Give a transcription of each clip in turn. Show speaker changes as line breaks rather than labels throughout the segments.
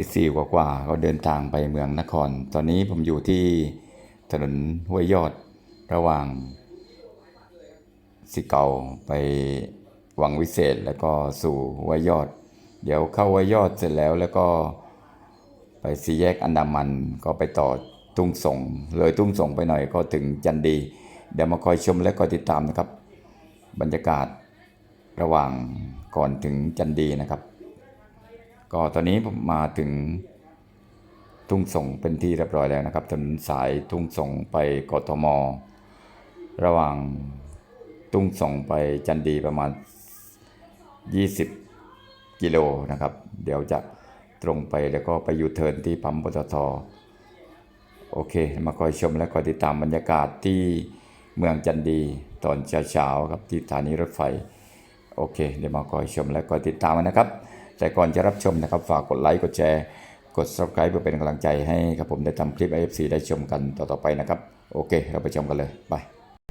ตีสี่กว่าๆก็เดินทางไปเมืองนคร ตอนนี้ผมอยู่ที่ถนนห้วยยอดระหว่างสิเกาไปวังวิเศษแล้วก็สู่ห้วยยอด เดี๋ยวเข้าห้วยยอดเสร็จแล้วแล้วก็ไปสี่แยกอันดามันก็ไปต่อทุ่งส่ง เลยทุ่งส่งไปหน่อยก็ถึงจันดี เดี๋ยวมาคอยชมและคอยติดตามนะครับ บรรยากาศระหว่างก่อนถึงจันดีนะครับ ก็ตอนนี้ผมมาถึงทุ่งส่งเป็นที่เรียบร้อยแล้วนะครับถนนสายทุ่งส่งไปกทม ระหว่างทุ่งส่งไปจันดีประมาณ 20 กิโลนะครับ เดี๋ยวจะตรงไปแล้วก็ไปยูเทิร์นที่ปั๊มปตทโอเค มาคอยชมและคอยติดตามบรรยากาศที่เมืองจันดีตอนเช้าๆครับที่สถานีรถไฟ โอเค เดี๋ยวมาคอยชมและคอยติดตามกันนะครับ แต่ก่อนจะรับชมนะครับฝากกดไลค์กดแชร์ กด subscribe เพื่อเป็นกำลังใจให้ครับผมได้ทำคลิป IFC ได้ชมกันต่อๆไปนะครับ โอเค เราไปชมกันเลยไป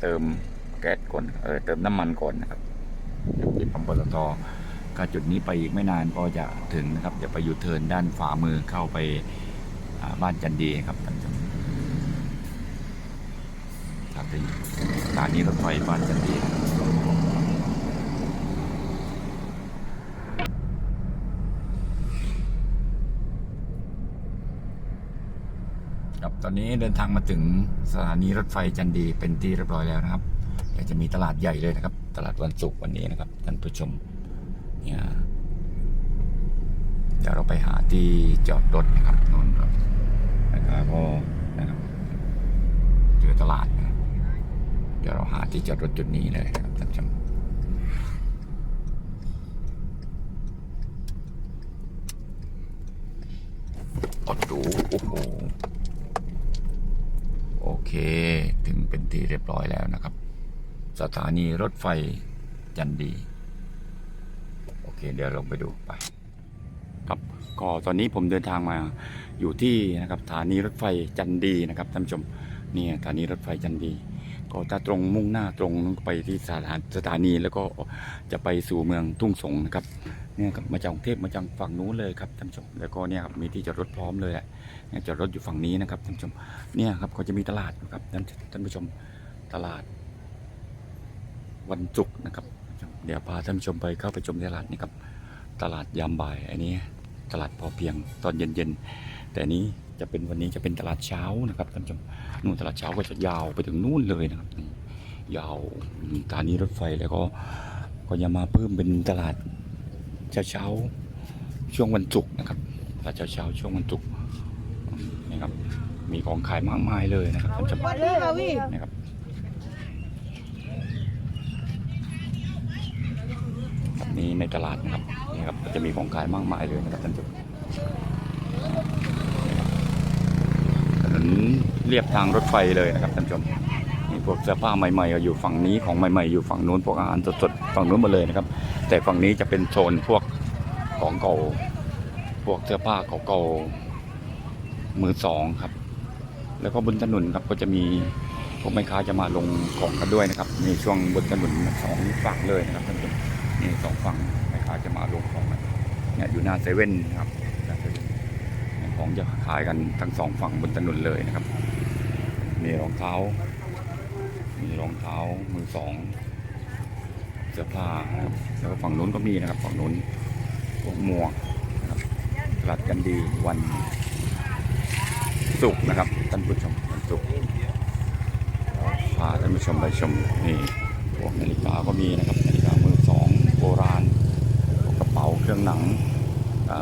เติมแก๊สก่อนเออเติมน้ำมันก่อนนะครับที่ปั๊มปตทก็จุดนี้ไปอีกไม่นานก็จะถึงนะครับเดี๋ยวไปยูเทิร์นด้านขวามือเข้าไปบ้านจันดีครับท่านผู้ชมจากที่สถานีรถไฟบ้านจันดีนะครับ ครับต อนนี้เดินทางมาถึงสถานีรถไฟจันดีเป็นที่เรียบร้อยแล้วนะครับเดี๋ยวจะมีตลาดใหญ่เลยนะครับ ตลาดวันศุกร์วันนี้นะครับท่านผู้ชมเนี่ยเดี๋ยวเราไปหาที่จอดรถนะครับนนครับนะครับก็นะครับเจอตลาดนะเดี๋ยวเราหาที่จอดรถจุดนี้เลยนะครับท่านผู้ชมอดดูโอ้โห เค ถึงเป็นที่เรียบร้อยแล้วนะครับ สถานีรถไฟจันดี โอเค เดี๋ยวลงไปดูไป ครับก็ตอนนี้ผมเดินทางมาอยู่ที่นะครับสถานีรถไฟจันดีนะครับท่านผู้ชมนี่สถานีรถไฟจันดี ก็จะตรงมุ่งหน้าตรงไปที่สถานสถานีแล้วก็จะไปสู่เมืองทุ่งสงนะครับเนี่ยครับมาจากกรุงเทพมาจากฝั่งนู้นเลยครับท่านผู้ชมแล้วก็เนี่ยครับมีที่จอดรถพร้อมเลยอะเนี่ยจอดรถอยู่ฝั่งนี้นะครับท่านผู้ชมเนี่ยครับก็จะมีตลาดอยู่ครับท่านท่านผู้ชมตลาด วันศุกนะครับ เดี๋ยวพาท่านผู้ชมไปเข้าไปชมตลาดนี่ครับตลาดยามบ่ายอันนี้ตลาดพอเพียงตอนเย็นๆ แต่อันนี้จะเป็นวันนี้จะเป็นตลาดเช้านะครับท่านผู้ชมนู่นตลาดเช้าก็จะยาวไปถึงนู่นเลยนะครับนี่ยาวสถานีรถไฟแล้วก็ก็จะมาเพิ่มเป็นตลาดเช้าๆช่วงวันศุกร์นะครับตลาดเช้าๆช่วงวันศุกร์นี่ครับ มีของขายมากมายเลยนะครับท่านผู้ชม
วันนี้ค่ะพี่
นะครับครับนี่ในตลาดนะครับนี่ครับก็จะมีของขายมากมายเลยนะครับท่านผู้ชมถนน เรียบทางรถไฟเลยนะครับท่านผู้ชมนี่พวกเสื้อผ้าใหม่ๆก็อยู่ฝั่งนี้ของใหม่ๆอยู่ฝั่งนู้นพวกอาหารสดๆฝั่งนู้นหมาเลยนะครับ แต่ฝั่งนี้จะเป็นโซนพวกของเก่าพวกเสื้อผ้าเก่าๆมือสองครับ แล้วก็บนถนนครับก็จะมีพวกแม่ค้าจะมาลงของกันด้วยนะครับนี่ช่วงบนถนนสองฝั่งเลยนะครับท่านผู้ชมนี่สองฝั่งแม่ค้าจะมาลงของเนี่ยอยู่หน้าเซเว่นนะครับหน้าเซเว่นเนี่ย ของจะขายกันทั้งสองฝั่งบนถนนเลยนะครับ มีรองเท้า มีรองเท้ามือสองเสื้อผ้านะครับแล้วก็ฝั่งนู้นก็มีนะครับฝั่งนู้นพวกหมวกนะครับตลาดกันดีวันสุกร์นะครับท่านผู้ชมวันศุกร์พาท่านผู้ชมไปชมนี่พวกนาฬิกาก็มีนะครับนาฬิกามือสองโบราณกระเป๋าเครื่องหนัง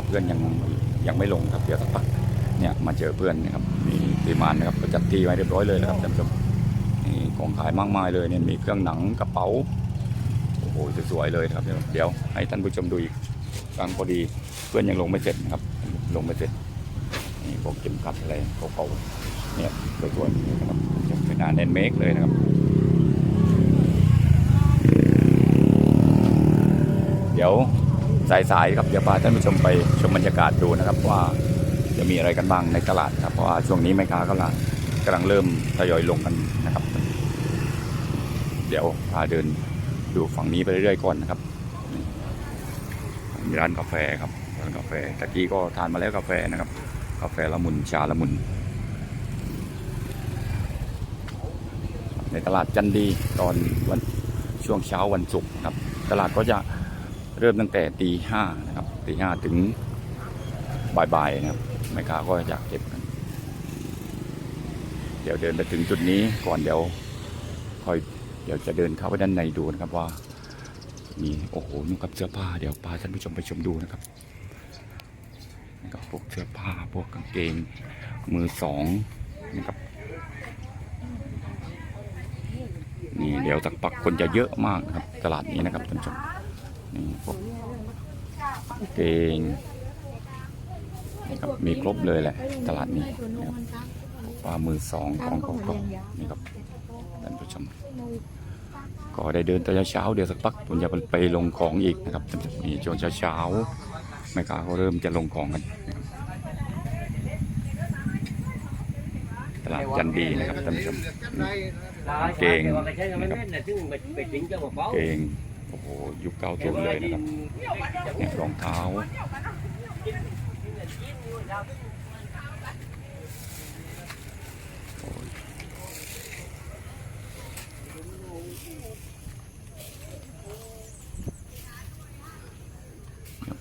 เพื่อนยัง ยังไม่ลงครับเดี๋ยวสักพักเนี่ยมาเจอเพื่อนนะครับมีทีมานนะครับก็จัดที่ไว้เรียบร้อยเลยนะครับท่านผู้ชมนี่ของขายมากมายเลยเนี่ยมีเครื่องหนังกระเป๋าโอ้โหสวยๆเลยครับเดี๋ยวให้ท่านผู้ชมดูอีกครั้งพอดีเพื่อนยังลงไม่เสร็จนะครับ ลงไม่เสร็จนี่พวกเข็มขัดอะไรเก่าๆเนี่ยสวยๆนะครับจะเป็นงานแอนเมกเลยนะครับ เดี๋ยว สายๆครับเดี๋ยวพาท่านผู้ชมไปชมบรรยากาศดูนะครับ ว่าจะมีอะไรกันบ้างในตลาดครับเพราะว่าช่วงนี้แม่ค้ากำลังกำลังเริ่มทยอยลงกันนะครับ เดี๋ยวพาเดินดูฝั่งนี้ไปเรื่อยๆก่อนนะครับมีร้านกาแฟครับร้านกาแฟตะกี้ก็ทานมาแล้วกาแฟนะครับ กาแฟละมุนชาละมุน ในตลาดจันดีตอนวันช่วงเช้าวันศุกร์ครับ ตลาดก็จะ เริ่มตั้งแต่ตีห้านะครับตีห้าถึงบ่ายๆนะครับแม่ค้าก็อยากเก็บกัน เดี๋ยวเดินไปถึงจุดนี้ก่อนเดี๋ยวค่อยเดี๋ยวจะเดินเข้าไปด้านในดูนะครับว่ามีโอ้โหนุ่งกับเสื้อผ้าเดี๋ยวพาท่านผู้ชมไปชมดูนะครับนะครับพวกเสื้อผ้าพวกกางเกงมือสองนะครับนี่เดี๋ยวสักปักคนจะเยอะมากครับตลาดนี้นะครับท่านผู้ชม นี่พวกกางเกงนี่ครับมีครบเลยแหละ ตลาดนี้นะครับว่ามือสองของของของนี่ครับท่านผู้ชมก็ได้เดินตอนเช้าเดี๋ยวสักพักผมจะไปลงของอีกนะครับนี่ช่วงเช้าๆแม่ค้าก็เริ่มจะลงของกันตลาดจันดีนะครับท่านผู้ชมเก่งนะครับเก่ง อ้โหยุคเก้าศูนย์เลยนะครับเนี่ยรองเท้า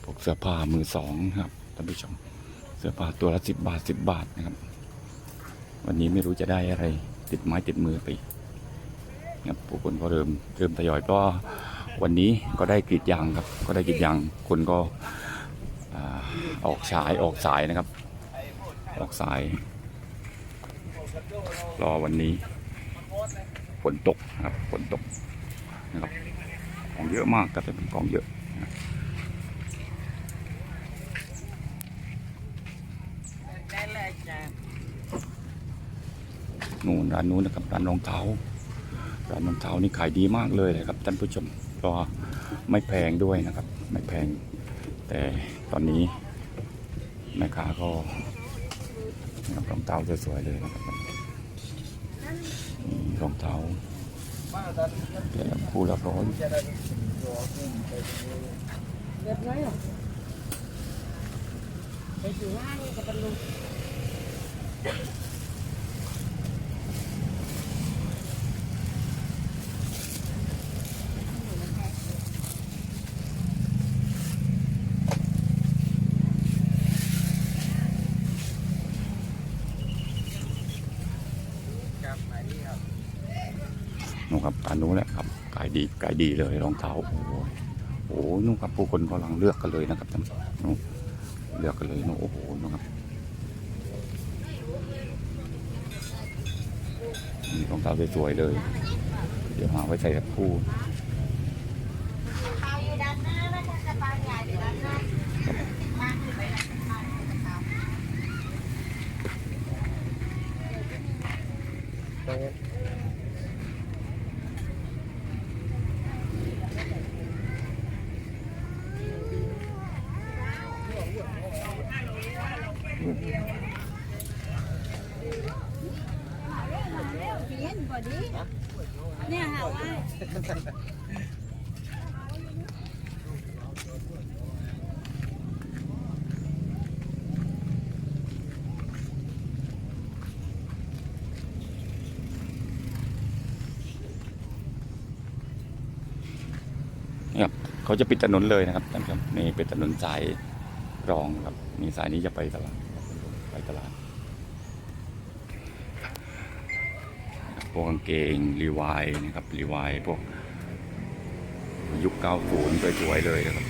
พวกเสื้อผ้ามือสองครับท่านผู้ชมเสื้อผ้าตัวละสิบบาทสิบบาทนะครับ วันนี้ไม่รู้จะได้อะไร ติดไม้ติดมือไปครับผู้คนก็เริ่มเริ่มทยอยเพราะ วันนี้ก็ได้กรีดยางครับ ก็ได้กรีดยางคนก็ออกฉายออกสายนะครับ ออกสาย รอวันนี้ฝนตกนะครับฝนตกนะครับของเยอะมากครับเป็นของเยอะนู่นร้านนู้นนะครับร้านรองเท้าร้านรองเท้านี่ขายดีมากเลยนะครับท่านผู้ชม เพราะว่าไม่แพงด้วยนะครับ ไม่แพง แต่ตอนนี้แม่ค้าก็รองเท้าสวยๆเลยนะครับรองเท้าแต่คู่ละร้อย
เรียบร้อยเหรอไปอยู่ว่านี่กับบรรลุ
นครับร้านนู้นแหละครับขาย ดีเลยรองเท้าโอ้โหโอ้นู่นครับผู้คนกำลังเลือกกันเลยนะครับท่านผู้ชมนู่นเลือกกันเลยนู่นโอ้โหนู่นครับมีรองเท้าสวยๆเลย เดี๋ยวหาไว้ใส่กับคู่
เอาอยู่ด้านหน้านะคะกระบะใหญ่อยู่ด้านหน้ามาขึ้นไปด้านหน้านะครับ เนี่ยค่ะว่า
เนี่ยครับเขาจะปิดถนนเลยนะครับท่านผู้ชมนี่เป็นถนนสายรองครับนี่สายนี้จะไปตลาด ไปตลาดพวกกางเกงรีวายนะครับรีวายพวกยุค 90 สวยๆเลยนะครับ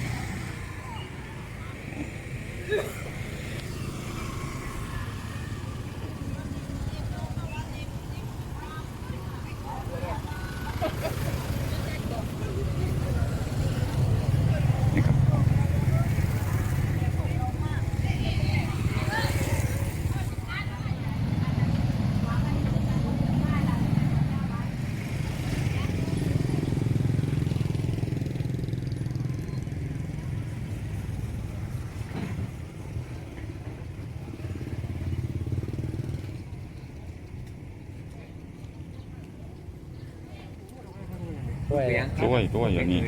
ด้วย
ด้วยด้วยอย่างนี้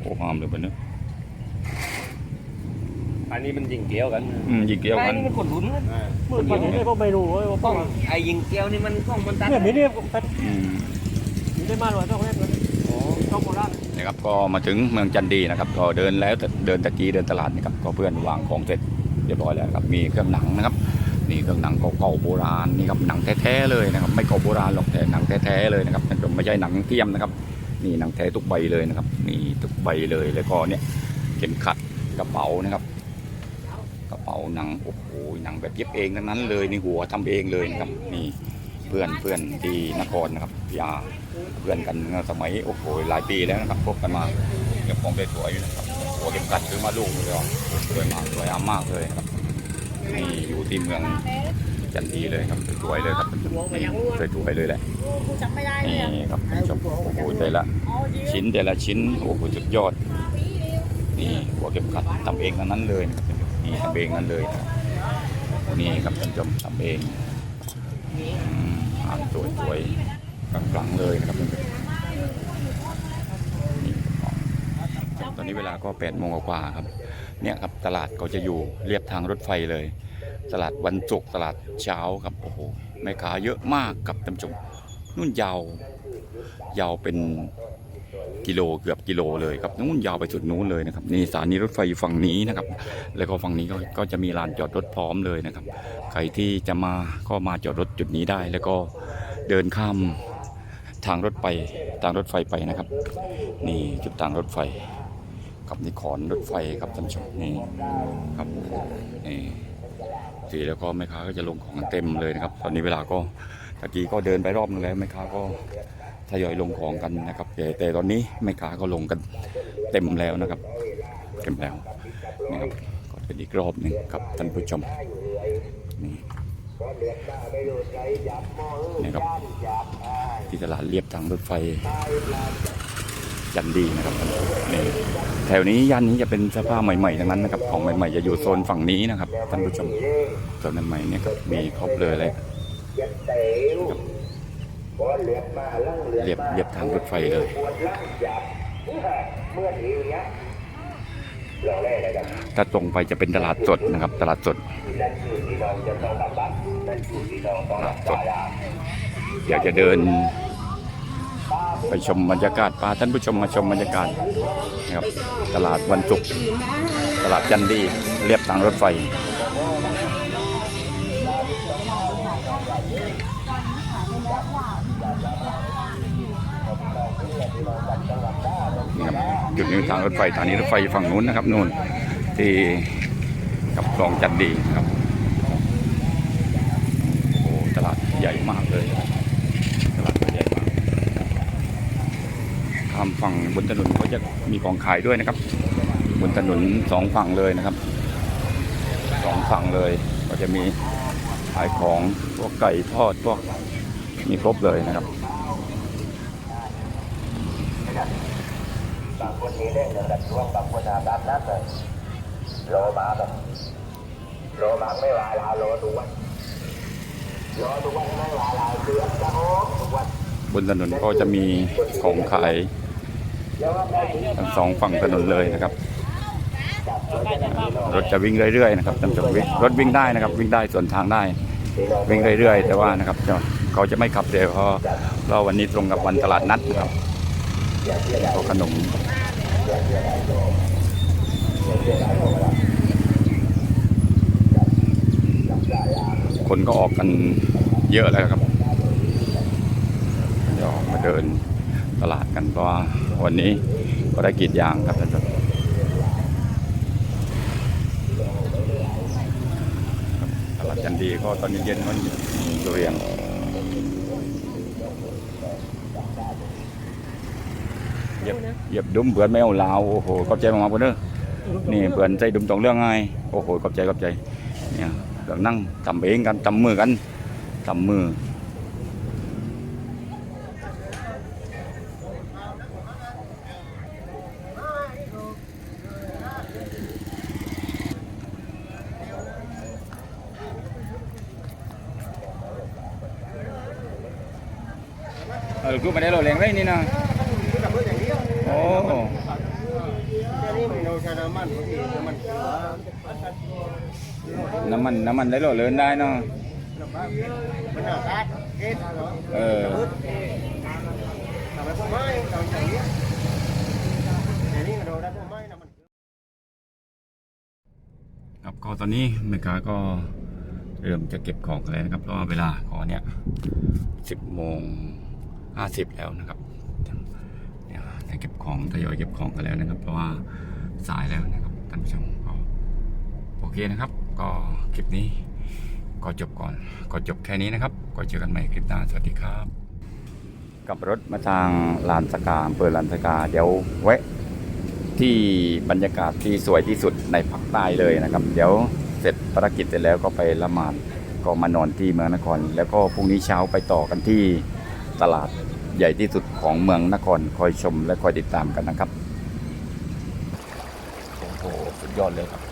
โอ้หามเลยปะเนี่ย
อันนี้มันยิงเกี้ยวกัน
อืมยิงเกี่ยว
ไอ้
กัน
นี่มันขนลุ้นนะ
อ่า
มือมันนี่ก็ไม่รู้ว่า
ต้องไอ้ยิงเกี้ยวนี่มันต้องมันตัด
เนี่ยมีเนี่ยตัด
อืม
มีได้มาหน่อยต้องเล่นเลยต้องโบราณ
นะครับก็มาถึงเมืองจันดีนะครับก็เดินแล้วแต่เดินตะกี้เดินตลาดนะครับก็เพื่อนวางของเสร็จเรียบร้อยแล้วครับมีเครื่องหนังนะครับนี่เครื่องหนังเก่าๆโบราณนี่ครับหนังแท้ๆเลยนะครับไม่เก่าโบราณหรอกแต่หนังแท้ๆเลยนะครับท่านผู้ชมไม่ใช่หนังเทียมนะครับ นี่หนังแท้ทุกใบเลยนะครับนี่ทุกใบเลยแล้วก็เนี่ยเข็มขัดกระเป๋านะครับ กระเป๋าหนังโอ้โหหนังแบบเย็บเองทั้งนั้นเลยในหัวทำเองเลยนะครับนี่เพื่อนเพื่อนที่นครนะครับยาเพื่อนกันสมัยโอ้โหหลายปีแล้วนะครับพบกันมาเก็บของได้สวยอยู่นะครับหัวเข็มขัดซื้อมาลูกเลยอะสวยมากสวยงามมากเลยครับนี่อยู่ที่เมือง จันทีเลยครับสวยๆเลยครับนี่สวยๆเลยแหละ
กูจำไม่ได้เลย
นี่ครับท่านผู้ชมโอ้โหแต่ละ
อ๋อจริง
ชิ้นแต่ละชิ้นโอ้โหสุดยอดนี่หัวเก็บขัดทำเองทั้งนั้นเลยนะครับนี่ทำเองนั้นเลยนะครับนี่ครับท่านผู้ชมทำเองอืมอ่านสวยๆกลางๆเลยนะครับท่านผู้ชมนี่ครับตอนนี้เวลาก็แปดโมงกว่าๆครับเนี่ยครับตลาดก็จะอยู่เรียบทางรถไฟเลย ตลาดวันศุกร์ตลาดเช้าครับโอ้โหแม่ค้าเยอะมากครับท่านผู้ชมนู่นยาวยาวเป็นกิโลเกือบกิโลเลยครับนู้นยาวไปสุดนู้นเลยนะครับนี่สถานีรถไฟอยู่ฝั่งนี้นะครับ แล้วก็ฝั่งนี้ก็ก็จะมีลานจอดรถพร้อมเลยนะครับ ใครที่จะมาก็มาจอดรถจุดนี้ได้ แล้วก็เดินข้ามทางรถไปทางรถไฟไปนะครับ นี่จุดทางรถไฟกับนี่ขอนรถไฟครับท่านผู้ชมนี่ครับนี่ สีแล้วก็แม่ค้าก็จะลงของกันเต็มเลยนะครับ ตอนนี้เวลาก็ตะกี้ก็เดินไปรอบนึงแล้วแม่ค้าก็ทยอยลงของกันนะครับ แต่ตอนนี้ไม่ค้าก็ลงกันเต็มแล้วนะครับ เต็มแล้วนะครับก็เป็นอีกรอบหนึ่งครับท่านผู้ชมนี่นี่ครับที่ตลาดเรียบทางรถไฟยันดีนะครับนี่ แถวนี้ย่านนี้จะเป็นเสื้อผ้าใหม่ๆทั้งนั้นนะครับ ของใหม่ๆจะอยู่โซนฝั่งนี้นะครับท่านผู้ชมโซนใหม่ๆเนี่ยครับมีครบเลยเลยเรียบเรียบทางรถไฟเลยถ้าตรงไปจะเป็นตลาดสดนะครับ ตลาดสดตลาดสดอยากจะเดิน ไปชมบรรยากาศพาท่านผู้ชมมาชมบรรยากาศนะครับตลาดวันศุกร์ตลาดจันดีเรียบทางรถไฟนี่ครับจุดนี้ทางรถไฟสถานีรถไฟฝั่งนู้นนะครับนู่นที่กับคลองจันดีนะครับโอ้ตลาดใหญ่มากเลยตลาดใหญ่มากข้ามฝั่งบนถนนเขาจะมีของขายด้วยนะครับ บนถนนสองฝั่งเลยนะครับสองฝั่งเลย ก็จะมีขายของพวกไก่ทอดพวกมีครบเลยนะครับ
บางคนนี้เล่นกันช่วงบางคนอาบน้ำเลยโลมาแบบโลมาไม่ลาลาโลทุกวันโลทุกวันไม่ลาลาเดือจะโอ้ทุกวัน
บนถนนก็จะมีของขาย
ทั้
งสองฝั่งถนนเลยนะครับ รถจะวิ่งเรื่อยๆนะครับท่านผู้ชมวิ่งรถวิ่งได้นะครับ วิ่งได้ส่วนทางได้ วิ่งเรื่อยๆ แต่ว่านะครับเขาจะไม่ขับเร็วเพราะเราวันนี้ตรงกับวันตลาดนัดนะครับก็ขนมคนก็ออกกันเยอะแล้วครับเดี๋ยวมาเดิน ตลาดกันเพราะว่าวันนี้ก็ได้กีดยางครับท่านผู้ชมตลาดจันดีก็ตอนเย็นๆก็มีทุเรียนเหยียบเหยียบดุมเผื่อนไม่เอาลาวโอ้โหขอบใจมากๆเพื่อนเด้อนี่เผื่อนใจดุมตรงเรื่องไงโอ้โหขอบใจขอบใจเนี่ยเรานั่งทำเองกันทำมือกันทำมือ ออคือไม่ได้เราแรงไรนี่นะโอ้
นี่ไม่เราใช้น้ำมันน้ำมัน
น้ำมันได้โหลดเลินได้เนาะ
เอ็ดเหรอ
เอ
งได้นะมัน
ครับก็ตอนนี้เมกาก็เริ่มจะเก็บของกันแล้วนะครับเพราะว่าเวลาของเนี่ยสิบโมง ห้าสิบแล้วนะครับได้เก็บของทยอยเก็บของกันแล้วนะครับ เพราะว่าสายแล้วนะครับท่านผู้ชมก็โอเคนะครับ ก็คลิปนี้ก็จบก่อนก็จบแค่นี้นะครับ ก็เจอกันใหม่คลิปหน้าสวัสดีครับกลับรถมาทางลานสกาเปิดลานสกาเดี๋ยวแวะที่บรรยากาศที่สวยที่สุดในภาคใต้เลยนะครับ เดี๋ยวเสร็จภารกิจเสร็จแล้วก็ไปละหมาดก็มานอนที่เมืองนคร แล้วก็พรุ่งนี้เช้าไปต่อกันที่ ตลาดใหญ่ที่สุดของเมืองนครคอยชมและคอยติดตามกันนะครับ โอ้โห สุดยอดเลยครับ